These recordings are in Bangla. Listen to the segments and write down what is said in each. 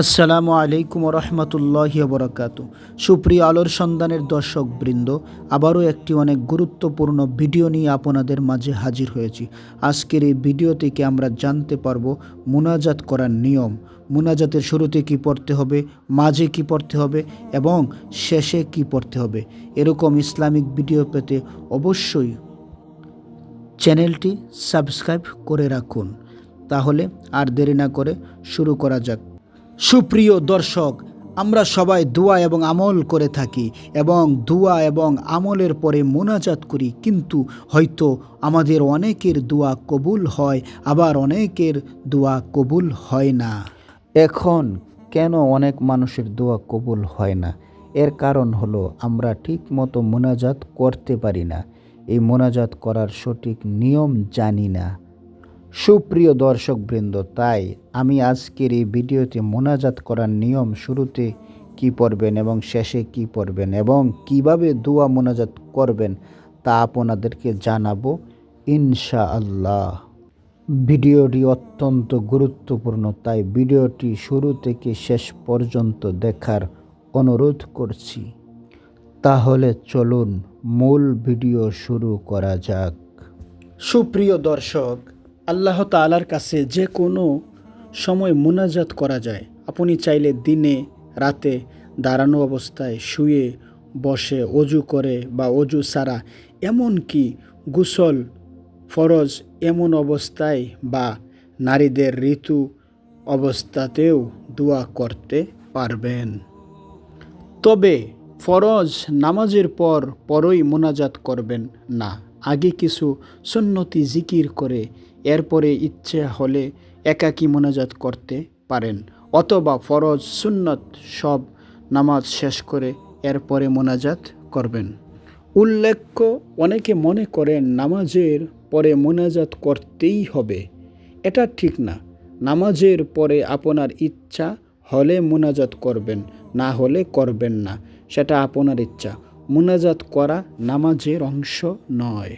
আসসালামু আলাইকুম রহমতুল্লাহি বরকাত সুপ্রিয় আলোর সন্ধানের দর্শক বৃন্দ আবারও একটি অনেক গুরুত্বপূর্ণ ভিডিও নিয়ে আপনাদের মাঝে হাজির হয়েছি। আজকের এই ভিডিও থেকে আমরা জানতে পারব মুনাজাত করার নিয়ম। মুনাজাতের শুরুতে কি পড়তে হবে, মাঝে কি পড়তে হবে এবং শেষে কি পড়তে হবে? এরকম ইসলামিক ভিডিও পেতে অবশ্যই চ্যানেলটি সাবস্ক্রাইব করে রাখুন। তাহলে আর দেরি না করে শুরু করা যাক। সুপ্রিয় দর্শক, আমরা সবাই দোয়া এবং আমল করে থাকি এবং দোয়া এবং আমলের পরে মোনাজাত করি। কিন্তু হয়তো আমাদের অনেকের দোয়া কবুল হয়, আবার অনেকের দোয়া কবুল হয় না। এখন কেন অনেক মানুষের দোয়া কবুল হয় না? এর কারণ হলো আমরা ঠিক মতো মোনাজাত করতে পারি না। এই মোনাজাত করার সঠিক নিয়ম জানি না। সুপ্রিয় দর্শকবৃন্দ, তাই আমি আজকের এই ভিডিওতে মোনাজাত করার নিয়ম শুরুতে কি পড়বেন এবং শেষে কি পড়বেন এবং কীভাবে দোয়া মোনাজাত করবেন তা আপনাদেরকে জানাব ইনশা আল্লাহ ভিডিওটি অত্যন্ত গুরুত্বপূর্ণ, তাই ভিডিওটি শুরু থেকে শেষ পর্যন্ত দেখার অনুরোধ করছি। তাহলে চলুন মূল ভিডিও শুরু করা যাক। সুপ্রিয় দর্শক আল্লাহ তালার কাছে যে কোনো সময় মোনাজাত করা যায়। আপনি চাইলে দিনে, রাতে দাঁড়ানো অবস্থায় শুয়ে বসে, অজু করে বা অজু ছাড়া এমনকি গোসল, ফরজ এমন অবস্থায় বা নারীদের ঋতু অবস্থাতেও দোয়া করতে পারবেন। তবে ফরজ নামাজের পর পরই মোনাজাত করবেন না। আগে কিছু সুন্নতি জিকির করে এরপরে ইচ্ছে হলে একাকী মোনাজাত করতে পারেন, অথবা ফরজ, সুন্নত সব নামাজ শেষ করে এরপরে মোনাজাত করবেন। উল্লেখ্য, অনেকে মনে করেন নামাজের পরে মোনাজাত করতেই হবে। এটা ঠিক না। নামাজের পরে আপনার ইচ্ছা হলে মোনাজাত করবেন, না হলে করবেন না। সেটা আপনার ইচ্ছা। মোনাজাত করা নামাজের অংশ নয়।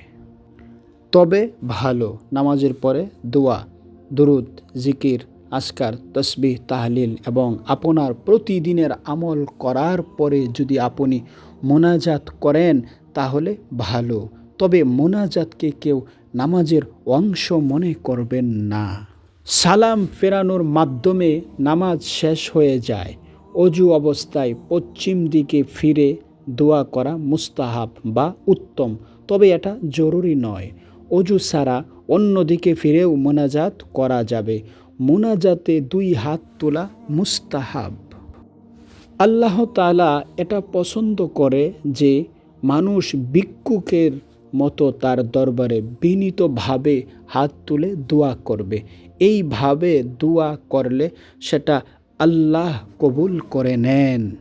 তবে ভালো নামাজের পরে দোয়া, দুরুদ, জিকির, আসকার, তসবিহ, তাহলিল এবং আপনার প্রতিদিনের আমল করার পরে যদি আপনি মোনাজাত করেন তাহলে ভালো। তবে মোনাজাতকে কেউ নামাজের অংশ মনে করবেন না। সালাম ফেরানোর মাধ্যমে নামাজ শেষ হয়ে যায়। অজু অবস্থায় পশ্চিম দিকে ফিরে দোয়া করা মুস্তাহাব বা উত্তম। তবে এটা জরুরি নয়। অজু ছাড়া অন্যদিকে ফিরেও মোনাজাত করা যাবে। মোনাজাতে দুই হাত তোলা মুস্তাহাব। আল্লাহ তালা এটা পছন্দ করে যে মানুষ ভিক্ষুকের মতো তার দরবারে বিনীতভাবে হাত তুলে দোয়া করবে। এইভাবে দোয়া করলে সেটা আল্লাহ কবুল করে নেন।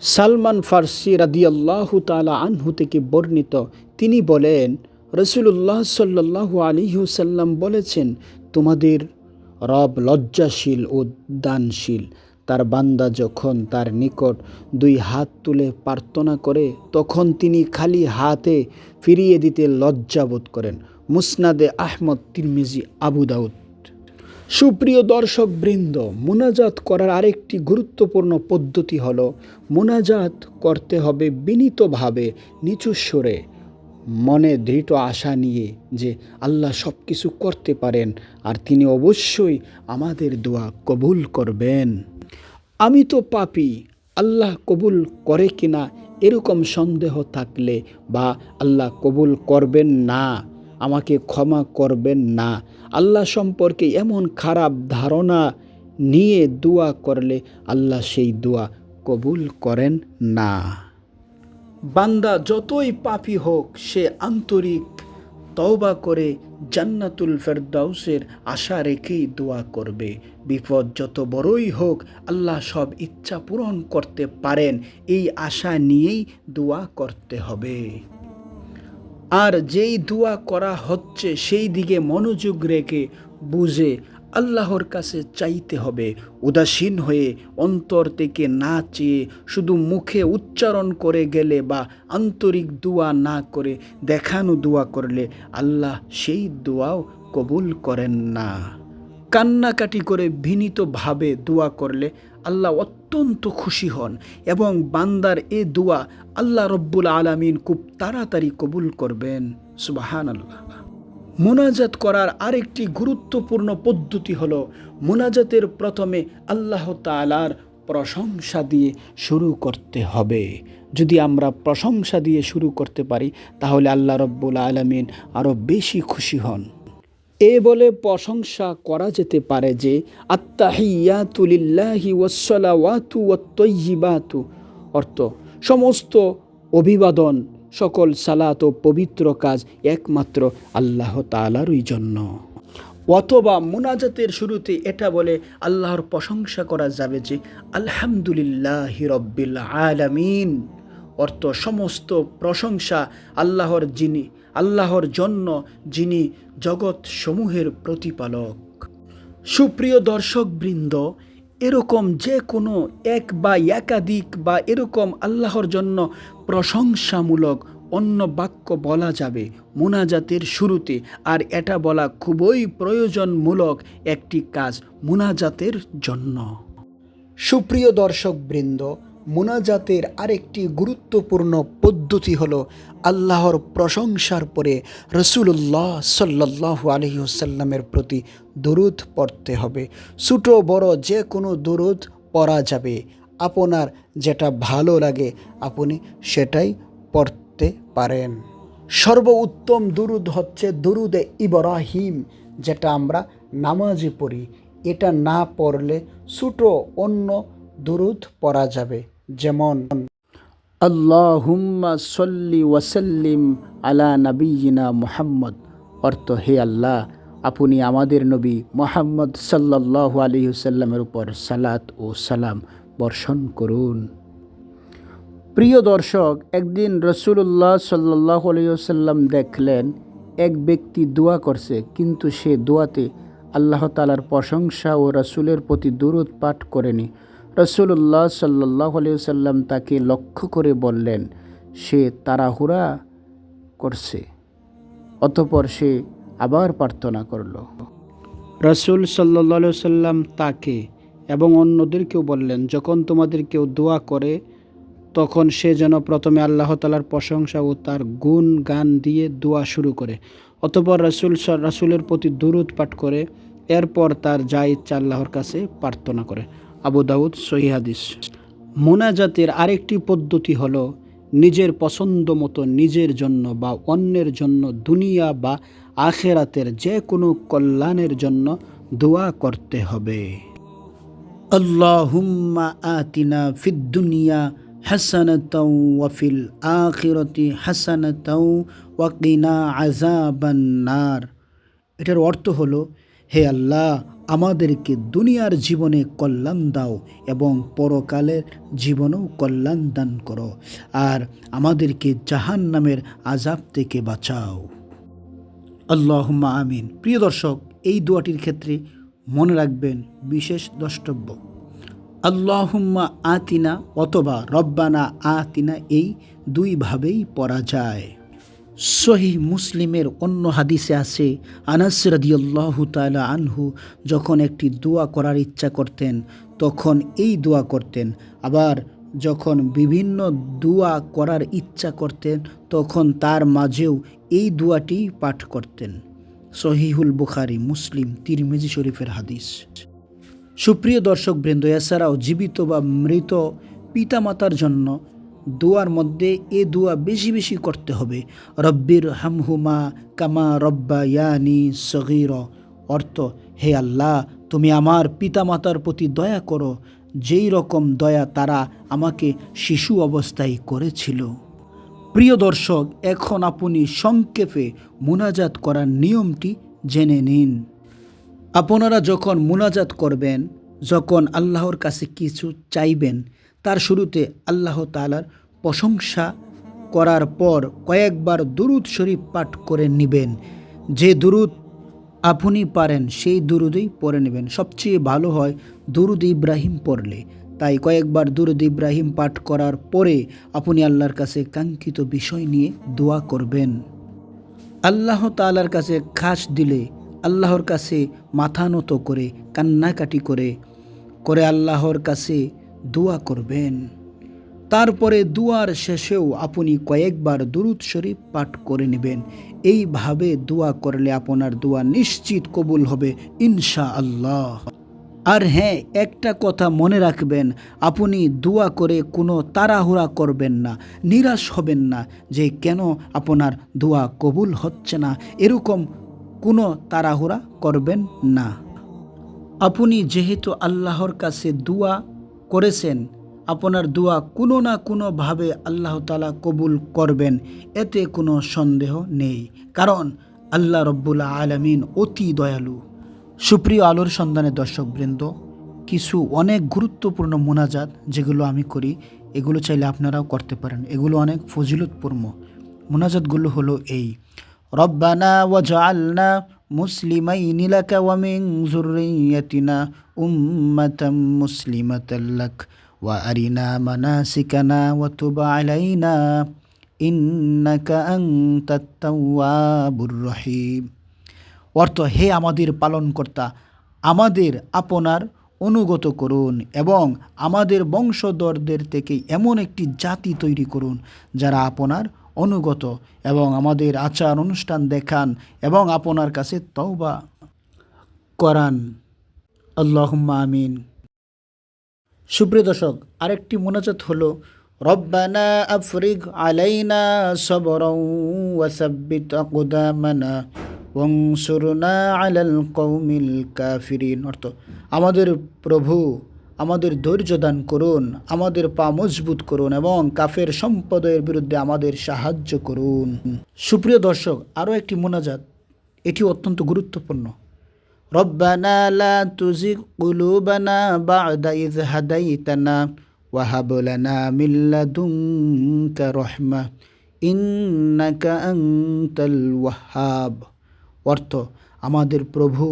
সালমান ফার্সি রাদিয়াল্লাহু তালা আনহু থেকে বর্ণিত, তিনি বলেন রসুল্লাহ সাল্লাহ আলিহুসাল্লাম বলেছেন, তোমাদের রব লজ্জাশীল ও দানশীল। তার বান্দা যখন তার নিকট দুই হাত তুলে প্রার্থনা করে, তখন তিনি খালি হাতে ফিরিয়ে দিতে লজ্জাবোধ করেন। মুসনাদে আহমদ, তিরমিজি, আবু দাউদ। সুপ্রিয় দর্শক বৃন্দ মোনাজাত করার আরেকটি গুরুত্বপূর্ণ পদ্ধতি হলো, মোনাজাত করতে হবে বিনীতভাবে, নিচু স্বরে। মনে দৃঢ় আশা নিয়ে যে আল্লাহ সব কিছু করতে পারেন আর তিনি অবশ্যই আমাদের দোয়া কবুল করবেন। আমি তো পাপি, আল্লাহ কবুল করে কিনা এরকম সন্দেহ থাকলে বা আল্লাহ কবুল করবেন না, আমাকে ক্ষমা করবেন না। আল্লাহ সম্পর্কে এমন খারাপ ধারণা নিয়ে দোয়া করলে আল্লাহ সেই দোয়া কবুল করেন না। বান্দা যতই পাপি হোক, সে আন্তরিক তওবা করে জান্নাতুল ফেরদাউসের আশা রেখেই দোয়া করবে। বিপদ যত বড়ই হোক, আল্লাহ সব ইচ্ছা পূরণ করতে পারেন। এই আশা নিয়েই দোয়া করতে হবে। আর যেই দোয়া করা হচ্ছে, সেই দিকে মনোযোগ রেখে বুঝে আল্লাহর কাছে চাইতে হবে, উদাসীন হয়ে অন্তর থেকে না চেয়ে শুধু মুখে উচ্চারণ করে গেলে বা আন্তরিক দোয়া না করে, দেখানো দোয়া করলে আল্লাহ সেই দোয়াও কবুল করেন না। কান্নাকাটি করে বিনীতভাবে দোয়া করলে আল্লাহ অত্যন্ত খুশি হন এবং বান্দার এ দোয়া আল্লাহ রব্বুল আলমিন খুব তাড়াতাড়ি কবুল করবেন। সুবাহান আল্লাহ মোনাজাত করার আরেকটি গুরুত্বপূর্ণ পদ্ধতি হল মোনাজাতের প্রথমে আল্লাহ তালার প্রশংসা দিয়ে শুরু করতে হবে। যদি আমরা প্রশংসা দিয়ে শুরু করতে পারি, তাহলে আল্লাহ রব্বুল আলমিন আরও বেশি খুশি হন। এ বলে প্রশংসা করা যেতে পারে যে আত্মাহিয়াতুলিল্লাহি ওয়াসলাওয়াতু ওয়াত্তয়িবাতু অর্থ, সমস্ত অভিবাদন সকল সালাত ও পবিত্র কাজ একমাত্র আল্লাহ তালারই জন্য। অথবা মুনাজাতের শুরুতে এটা বলে আল্লাহর প্রশংসা করা যাবে যে, আলহামদুলিল্লাহ রব্বিল আলামিন। অর্থ সমস্ত প্রশংসা আল্লাহর যিনি, আল্লাহর জন্য যিনি জগৎ সমূহের প্রতিপালক। সুপ্রিয় দর্শকবৃন্দ এরকম যে কোনো এক বা একাধিক বা এরকম আল্লাহর জন্য প্রশংসামূলক অন্য বাক্য বলা যাবে মোনাজাতের শুরুতে। আর এটা বলা খুবই প্রয়োজনমূলক একটি কাজ মোনাজাতের জন্য। সুপ্রিয় দর্শকবৃন্দ মোনাজাতের আরেকটি গুরুত্বপূর্ণ পদ্ধতি হল আল্লাহর প্রশংসার পরে রসুল্লাহ সাল্লাহ আলহিহসাল্লামের প্রতি দরুদ পড়তে হবে। ছোটো, বড় যে কোনো দরুদ পড়া যাবে। আপনার যেটা ভালো লাগে আপনি সেটাই পড়তে পারেন। সর্বোত্তম দুরুদ হচ্ছে দুরুদে ইবরাহিম, যেটা আমরা নামাজে পড়ি। এটা না পড়লে ছোটো অন্য দুরুদ পড়া যাবে। যেমন আল্লাহুম্মা সল্লি ওয়াসাল্লিম আলা নবীনা মুহাম্মদ। অর্থ, হে আল্লাহ, আপনি আমাদের নবী মোহাম্মদ সাল্লাহ আলহিহসাল্লামের উপর সালাত ও সালাম বর্ষণ করুন। প্রিয় দর্শক, একদিন রসুল্লাহ সাল্লাহ আলহিহসাল্লাম দেখলেন, এক ব্যক্তি দোয়া করছে, কিন্তু সে দোয়াতে আল্লাহ তালার প্রশংসা ও রসুলের প্রতি দূরত পাঠ করেনি। রসুল্লাহ সাল্লাহ সাল্লাম তাকে লক্ষ্য করে বললেন, সে তাড়াহুড়া করছে, অতপর সে আবার প্রার্থনা করল। রসুল সাল্লা সাল্লাম তাকে এবং অন্যদেরকেও বললেন, যখন তোমাদের কেউ দোয়া করে, তখন সে যেন প্রথমে আল্লাহ তালার প্রশংসা ও তার গুণ গান দিয়ে দোয়া শুরু করে। অতপর রসুল রাসুলের প্রতি দুরুদ পাঠ করে, এরপর তার যা ইচ্ছা আল্লাহর কাছে প্রার্থনা করে। আবু দাউদ সহিহাদিস মোনাজাতের আরেকটি পদ্ধতি হল নিজের পছন্দ মতো নিজের জন্য বা অন্যের জন্য দুনিয়া বা আখেরাতের যে কোনো কল্যাণের জন্য দোয়া করতে হবে। আল্লাহুম্মা আতিনা ফিদ দুনিয়া হাসানাতাও ওয়াফিল আখিরতি হাসানাতাও ওয়াকিনা আজাবান নার। এটার অর্থ হলো হে আল্লাহ, আমাদেরকে দুনিয়ার জীবনে কল্যাণ দাও এবং পরকালের জীবনেও কল্যাণ দান করো। আর আমাদেরকে জাহান নামের আজাব থেকে বাঁচাও। আল্লাহম্মা আমিন। প্রিয় দর্শক, এই দোয়াটির ক্ষেত্রে মনে রাখবেন বিশেষ দ্রষ্টব্য। আল্লাহুম্মা আতিনা অথবা রব্বানা আতিনা এই দুইভাবেই পড়া যায়। সহি মুসলিমের অন্য হাদিসে আছে, আনাস রাদিয়াল্লাহু তাআলা আনহু যখন একটি দোয়া করার ইচ্ছা করতেন, তখন এই দোয়া করতেন। আবার যখন বিভিন্ন দোয়া করার ইচ্ছা করতেন, তখন তার মাঝেও এই দোয়াটি পাঠ করতেন। সহিহুল বুখারি, মুসলিম, তিরমিজি শরীফের হাদিস। সুপ্রিয় দর্শক বৃন্দ এছাড়াও জীবিত বা মৃত পিতামাতার জন্য দোয়ার মধ্যে এ দোয়া বেশি বেশি করতে হবে। রব্বির হামহুমা কামা রব্বা ইয়ানি সগির। অর্থ, হে আল্লাহ, তুমি আমার পিতামাতার প্রতি দয়া করো। যেই রকম দয়া তারা আমাকে শিশু অবস্থায় করেছিল। প্রিয় দর্শক, এখন আপনি সংক্ষেপে মুনাজাত করার নিয়মটি জেনে নিন। আপনারা যখন মুনাজাত করবেন, যখন আল্লাহর কাছে কিছু চাইবেন তার শুরুতে আল্লাহ তালার প্রশংসা করার পর কয়েকবার দুরুদ শরীফ পাঠ করে নেবেন। যে দুরুদ আপনি পারেন, সেই দুরুদেই পড়ে নেবেন। সবচেয়ে ভালো হয় দুরুদ ইব্রাহিম পড়লে। তাই কয়েকবার দুরুদ ইব্রাহিম পাঠ করার পরে আপনি আল্লাহর কাছে কাঙ্ক্ষিত বিষয় নিয়ে দোয়া করবেন। আল্লাহ তালার কাছে খাস দিলে, আল্লাহর কাছে মাথা নত করে, কান্নাকাটি করে করে আল্লাহর কাছে দোয়া করবেন। তারপরে দুয়ার শেষেও আপনি কয়েকবার দুরুদ শরীফ পাঠ করে নেবেন। এইভাবে দোয়া করলে আপনার দোয়া নিশ্চিত কবুল হবে ইনশা আল্লাহ আর হ্যাঁ একটা কথা মনে রাখবেন, আপনি দোয়া করে কোনো তাড়াহুড়া করবেন না, নিরাশ হবেন না যে কেন আপনার দোয়া কবুল হচ্ছে না, এরকম কোনো তাড়াহুড়া করবেন না। আপনি যেহেতু আল্লাহর কাছে দোয়া করেছেন, আপনার দোয়া কোনো না কোনোভাবে আল্লাহ তালা কবুল করবেন, এতে কোনো সন্দেহ নেই। কারণ আল্লাহ রব্বুল আলমিন অতি দয়ালু। সুপ্রিয় আলোর সন্ধানের দর্শকবৃন্দ, কিছু অনেক গুরুত্বপূর্ণ মোনাজাত যেগুলো আমি করি, এগুলো চাইলে আপনারাও করতে পারেন। এগুলো অনেক ফজিলতপূর্ণ। মোনাজাতগুলো হলো এই, রব্বানা ওয়াজআলনা মুসলিমাইনি লাকা ওয়া মিন যুররিয়্যাতিনা উম্মাতাম মুসলিমাতাল ওয়া আরিনা মানাসিকানা ওয়া তুব আলাইনা ইন্নাকা আনতাত তাওয়াবুর রহিম। অর্থ, হে আমাদের পালনকর্তা, আমাদের আপনার অনুগত করুন এবং আমাদের বংশধরদের থেকে এমন একটি জাতি তৈরি করুন যারা আপনার অনুগত এবং আমাদের আচার অনুষ্ঠান দেখান এবং আপনার কাছে তওবা করান। আল্লাহুম্মা আমিন। সুপ্রিয় দর্শক, আরেকটি মোনাজাত হলো, রব্বানা আফরিগ আলাইনা সবরং ওয়াসাব্বিত আকদামানা ওয়াংসুরনা আলাল কৌমিল কাফিরিন। অর্থ, আমাদের প্রভু আমাদের ধৈর্য দান করুন, আমাদের পা মজবুত করুন এবং কাফের সম্পদের বিরুদ্ধে আমাদের সাহায্য করুন। সুপ্রিয় দর্শক, আরও একটি মোনাজাত এটি অত্যন্ত গুরুত্বপূর্ণ। রব্বানা লা তুজিগ কুলুবানা বা'দা ইয হাদাইতানা ওয়া হাব লানা মিন লাদুনকা রাহমা, ইন্নাকা আনতাল ওয়াহ্হাব অর্থ, আমাদের প্রভু,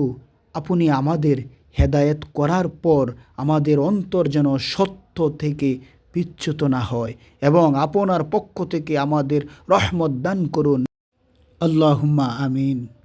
আপনি আমাদের হেদায়েত করার পর আমাদের অন্তর যেন সত্য থেকে বিচ্যুত না হয় এবং আপনার পক্ষ থেকে আমাদের রহমত দান করুন। আল্লাহুম্মা আমিন।